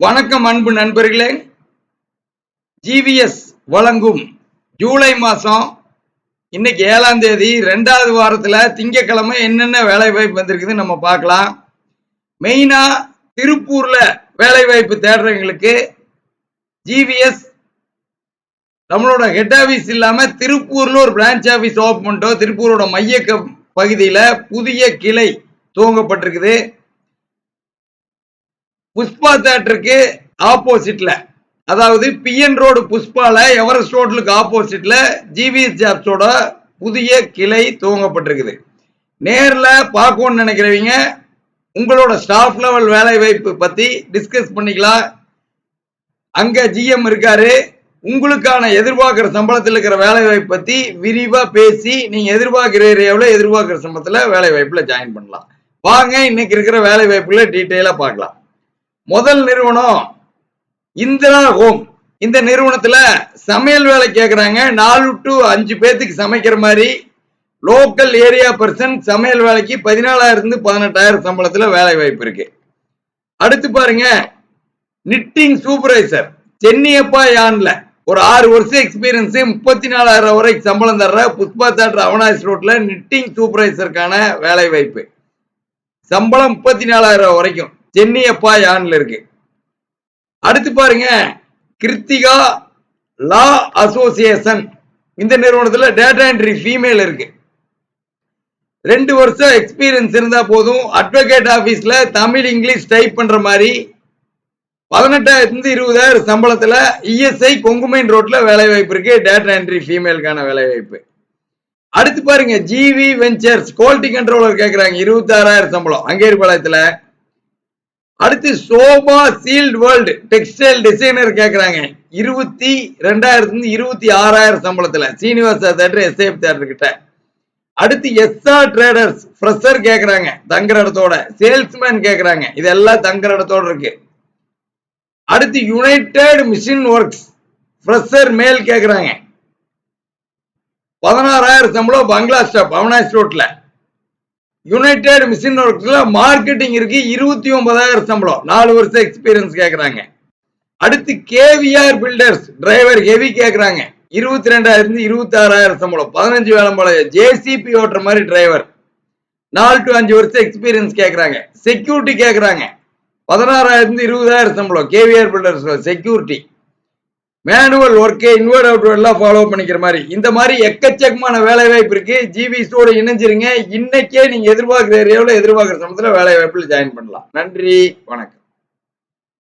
வணக்கம் அன்பு நண்பர்களே. ஜிவிஎஸ் வழங்கும் ஜூலை மாதம் இன்னைக்கு ஏழாம் தேதி ரெண்டாவது வாரத்தில் திங்கக்கிழமை என்னென்ன வேலைவாய்ப்பு வந்திருக்குதுன்னு நம்ம பார்க்கலாம். மெயினாக திருப்பூரில் வேலைவாய்ப்பு தேடுறவங்களுக்கு ஜிவிஎஸ் நம்மளோட ஹெட் ஆஃபீஸ் இல்லாமல் திருப்பூரில் ஒரு பிரான்ச் ஆஃபீஸ் ஓப்பன் பண்ணிட்டோம். திருப்பூரோட மைய பகுதியில் புதிய கிளை துவங்கப்பட்டிருக்குது. புஷ்பா தேட்டருக்கு ஆப்போசிட்ல. அதாவது பிஎன் ரோடு புஷ்பால எவரெஸ்ட் ரோட்லுக்கு ஆப்போசிட்ல ஜிவிஎஸ் ஜாப்ஸோட புதிய கிளை துவங்கப்பட்டிருக்குது. நேரில் பார்க்கணும்னு நினைக்கிறவங்க உங்களோட ஸ்டாஃப் லெவல் வேலை வாய்ப்பு பத்தி டிஸ்கஸ் பண்ணிக்கலாம். அங்க ஜிஎம் இருக்காரு. உங்களுக்கான எதிர்பார்க்குற சம்பளத்தில் இருக்கிற வேலை வாய்ப்பு பத்தி விரிவா பேசி நீங்க எதிர்பார்க்குற ஏரியாவில் எதிர்பார்க்குற சம்பளத்தில் வேலை வாய்ப்பில் ஜாயின் பண்ணலாம். வாங்க இன்னைக்கு இருக்கிற வேலை வாய்ப்புகளை டீட்டெயிலாக பார்க்கலாம். முதல் நிறுவனம் இந்திரா ஹோம். இந்த நிறுவனத்துல சமையல் வேலை கேட்குறாங்க நாலு டு அஞ்சு பேர்த்துக்கு சமைக்கிற மாதிரி லோக்கல் ஏரியா பர்சன் சமையல் வேலைக்கு பதினாலாயிரம் இருந்து பதினெட்டாயிரம் சம்பளத்துல வேலை வாய்ப்பு இருக்கு. அடுத்து பாருங்க நிட்டிங் சூப்பர்வைசர் சென்னியப்பா யான்ல ஒரு ஆறு வருஷம் எக்ஸ்பீரியன்ஸ் முப்பத்தி நாலாயிரம் வரைக்கும் சம்பளம் தர்ற புஷ்பா தேட்டர் அவனாஸ் ரோட்ல நிட்டிங் சூப்பர்வைசருக்கான வேலை வாய்ப்பு. சம்பளம் முப்பத்தி நாலாயிரம் வரைக்கும். சென்னியப்பா யான்ல இருக்கு. அடுத்து பாருங்க கிருத்திகா லா அசோசியேஷன். இந்த நிறுவனத்துல டேட்டா என்ட்ரி ஃபீமேல் இருக்கு. ரெண்டு வருஷம் எக்ஸ்பீரியன்ஸ் இருந்தா போதும். அட்வொகேட் ஆபீஸ்ல தமிழ் இங்கிலீஷ் டைப் பண்ற மாதிரி பதினெட்டாயிரத்துலேருந்து இருபதாயிரம் சம்பளத்துல இஎஸ்ஐ கொங்குமைன் ரோட்ல வேலை வாய்ப்பு இருக்கு. டேட்டா என்ட்ரி ஃபீமேலுக்கான வேலை வாய்ப்பு அடுத்து பாருங்க ஜிவி வெஞ்சர்ஸ் குவாலிட்டி கண்ட்ரோலர் கேட்குறாங்க இருபத்தாறாயிரம் சம்பளம். அங்கேரிபாளையத்துல அடுத்து sofa sealed world textile designer கேட்குறாங்க இருபத்தி ரெண்டாயிரத்துலேருந்து இருபத்தி ஆறாயிரம் சம்பளத்தில். சீனிவாசா தேட்டர் எஸ்ஏஎஃப் தேட்டர் கிட்ட. அடுத்து எஸ்ஆர் ட்ரேடர்ஸ் ஃப்ரெஷர் கேட்குறாங்க தங்குற இடத்தோட. சேல்ஸ்மேன் கேட்குறாங்க இதெல்லாம் தங்குற இடத்தோட இருக்கு. அடுத்து யுனைடெட் மிஷின் ஒர்க்ஸ் ஃப்ரெஷர் மேல் கேட்குறாங்க பதினாறாயிரம் சம்பளம் பங்களா ஸ்டாப் அவனாஸ் ரோட்டில் யுனைடெட் மிஷின் ஒர்க்ஸ்ல மார்க்கெட்டிங் இருக்கு இருபத்தி ஒன்பதாயிரம் சம்பளம். நாலு வருஷம் எக்ஸ்பீரியன்ஸ் கேட்கறாங்க அடுத்து கேவிஆர் பில்டர்ஸ் டிரைவர் ஹெவி கேட்கறாங்க இருபத்தி ரெண்டாயிரம் இருபத்தி ஆறாயிரம் சம்பளம் பதினஞ்சு வேலை ஜேசிபி ஓட்டுற மாதிரி டிரைவர் நாலு டு அஞ்சு வருஷம் எக்ஸ்பீரியன்ஸ் கேட்கறாங்க செக்யூரிட்டி கேட்கறாங்க பதினாறாயிரம் இருபதாயிரம் சம்பளம். KVR builders security manual work inward out எல்லாம் ஃபாலோ பண்ணிக்கிற மாதிரி. இந்த மாதிரி எக்கச்சக்கமான வேலை வாய்ப்பு இருக்கு ஜிவிஸோட இணைஞ்சிருங்க. இன்னைக்கே நீங்க எதிர்பார்க்குற ஏரியாவில் எதிர்பார்க்குற சமயத்தில் வேலை வாய்ப்பில் ஜாயின் பண்ணலாம். நன்றி. வணக்கம்.